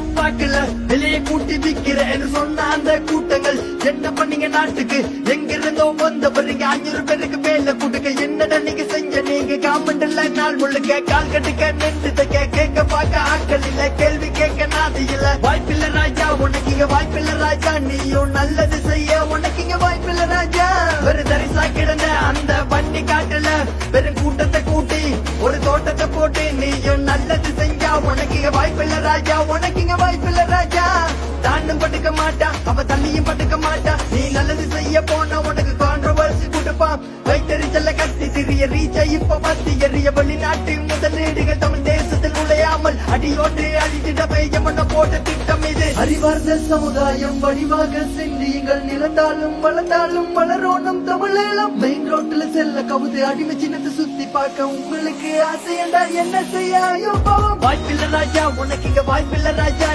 பாக்கல விலையை கூட்டி விக்கிறேன்னு சொன்ன அந்த கூட்டங்கள். என்ன பண்ணீங்க நாட்டுக்கு? எங்க இருந்தோ வந்த வந்தவருங்க அஞ்சூறு பேருக்கு மேல கூட்டுக்க என்னடா நீங்க செஞ்ச? நீங்க காமெண்ட்ல நாள் முழுக்க கால் கட்டுக்க நின்று தைக்க கேட்க பார்க்க ஆட்கள் இல்ல. கேள்வி கேட்க நாதி இல்ல. வாய்ப்பில்ல ராஜா உனக்கு இங்க வாய்ப்பில்ல ராஜா. நீயும் நல்லது செய்ய உனக்கு இங்க வாய்ப்பில்ல ராஜா. வெறும் தரிசா கிடந்த அந்த வண்டி காட்டுல வெறும் நீயும் நல்லது செஞ்சா உனக்கு இங்க வாய்ப்பில்ல ராஜா உனக்கு இங்க வாய்ப்பில்ல ராஜா. தாண்டும் பட்டுக்க மாட்டா அவ தண்ணியும் பட்டுக்க மாட்டா. நீ நல்லது செய்ய போனா உனக்கு கான்ட்ரவர்சி கொடுப்பான். வைத்தறிச்சல்ல கத்தி சிறிய ரீச்ச இப்ப பத்தி எரிய வெளிநாட்டு முதலீடுகள் போல் அடியோடு அழித்திட பெய்யமன்ன போட்ட திட்டம் இது. அறிவார்ந்த சமுதாயம் வடிவாக சிந்தியுங்கள். நிலத்தாலும் வளர்ந்தாலும் வளரோனும் தமிழீழம். மெயின் ரோட்ல செல்ல கவுது அடிமை சின்னத்தை சுத்தி பார்க்க உங்களுக்கு ஆசையண்டா என்ன செய்ய ஐயோ பாவம்? வாய்ப்பில்ல ராஜா உனக்கு இங்க வாய்ப்பில்ல ராஜா.